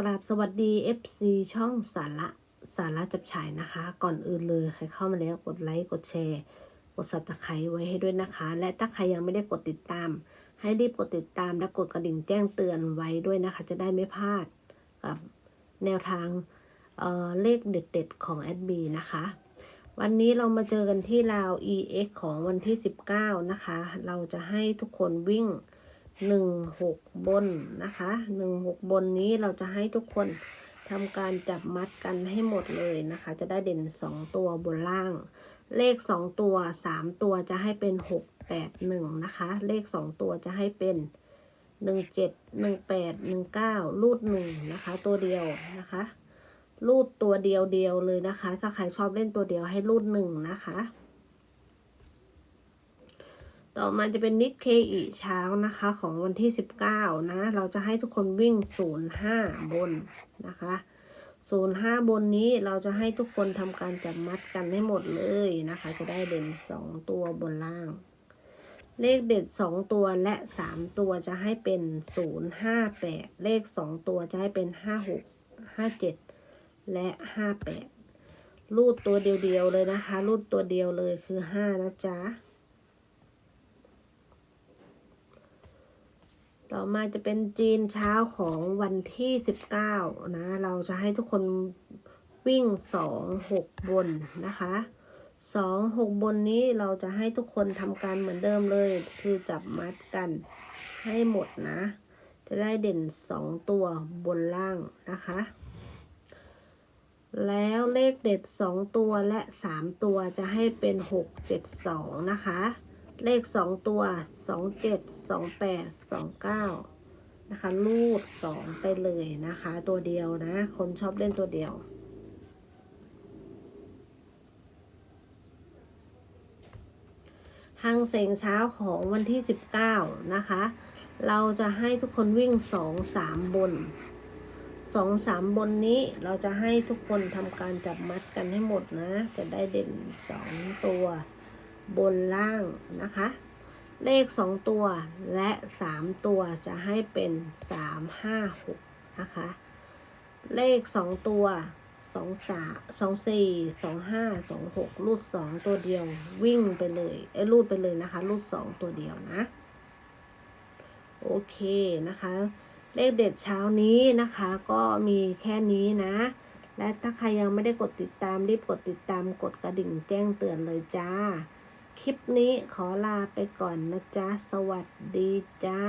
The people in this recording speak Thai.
กราบสวัสดี FC ช่องสาระสาระจับฉายนะคะ ก่อนอื่นเลยใครเข้ามาแล้วกดไลค์กดแชร์ กด subscribe ไว้ให้ด้วยนะคะ และถ้าใครยังไม่ได้กดติดตาม ให้รีบกดติดตามและกดกระดิ่งแจ้งเตือนไว้ด้วยนะคะ จะได้ไม่พลาดกับแนวทางเอ่อเลขเด็ด ๆ ของแอดบีนะคะ วันนี้เรามาเจอกันที่ราว EX ของวันที่ 19 นะคะ เราจะให้ทุกคนวิ่ง หนึ่งหกบนนะคะหนึ่งหกบนนี้เราจะให้ทุกคนทำการจับมัดกันให้หมดเลยนะคะ จะได้เด่นสองตัวบนล่าง เลขสองตัวสามตัวจะให้เป็นหกแปดหนึ่งนะคะ เลขสองตัวจะให้เป็นหนึ่งเจ็ดหนึ่งแปดหนึ่งเก้ารูดหนึ่งนะคะ ตัวเดียวนะคะรูดตัวเดียวเดียวเลยนะคะ ถ้าใครชอบเล่นตัวเดียวให้รูดหนึ่งนะคะ ต่อมาจะเป็นนิดเคอีเช้านะคะ ของวันที่ 19 นะ เราจะให้ทุกคนวิ่ง 05 บนนะคะ05 บนนี้เราจะให้ทุกคนทำการจับมัดกันให้หมดเลยนะคะ จะได้เด่น 2 ตัวบนล่าง เลขเด็ด 2 ตัวและ 3 ตัวจะให้เป็น 058 เลข 2 ตัวจะให้เป็น 56 57 และ 58 รูดตัวเดียวๆเลยนะคะ รูดตัวเดียวเลยคือ 5 นะจ๊ะ ต่อมาจะเป็นจีนเช้าของวันที่19นะ เราจะให้ทุกคนวิ่ง2 6บนนะคะ2 6บนนี้เราจะให้ทุกคนทำการเหมือนเดิมเลย คือจับมัดกันให้หมดนะ จะได้เด่น2ตัวบนล่างนะคะ แล้วเลขเด็ด2ตัวและ3ตัวจะให้เป็น6 7 2นะคะ เลข2ตัว2 7 2 8 2 9นะคะรูด2ไปเลยนะคะ ตัวเดียวนะ คนชอบเล่นตัวเดียวหังเสงเช้าของวันที่19นะคะ เราจะให้ทุกคนวิ่ง2 3บนสองสามบนนี้เราจะให้ทุกคนทำการจับมัดกันให้หมดนะ จะได้เด่นสองตัว บนล่างนะคะ เลขสองตัวและสามตัวจะให้เป็นสามห้าหกนะคะ เลขสองตัวสองสาสองสี่สองห้าสองหกรูดสองตัวเดียววิ่งไปเลยเอ้รูดไปเลยนะคะ รูดสองตัวเดียวนะ โอเคนะคะ เลขเด็ดเช้านี้นะคะก็มีแค่นี้นะและถ้าใครยังไม่ได้กดติดตามรีบกดติดตามกดกระดิ่งแจ้งเตือนเลยจ้า คลิปนี้ขอลาไปก่อนนะจ๊ะ สวัสดีจ้า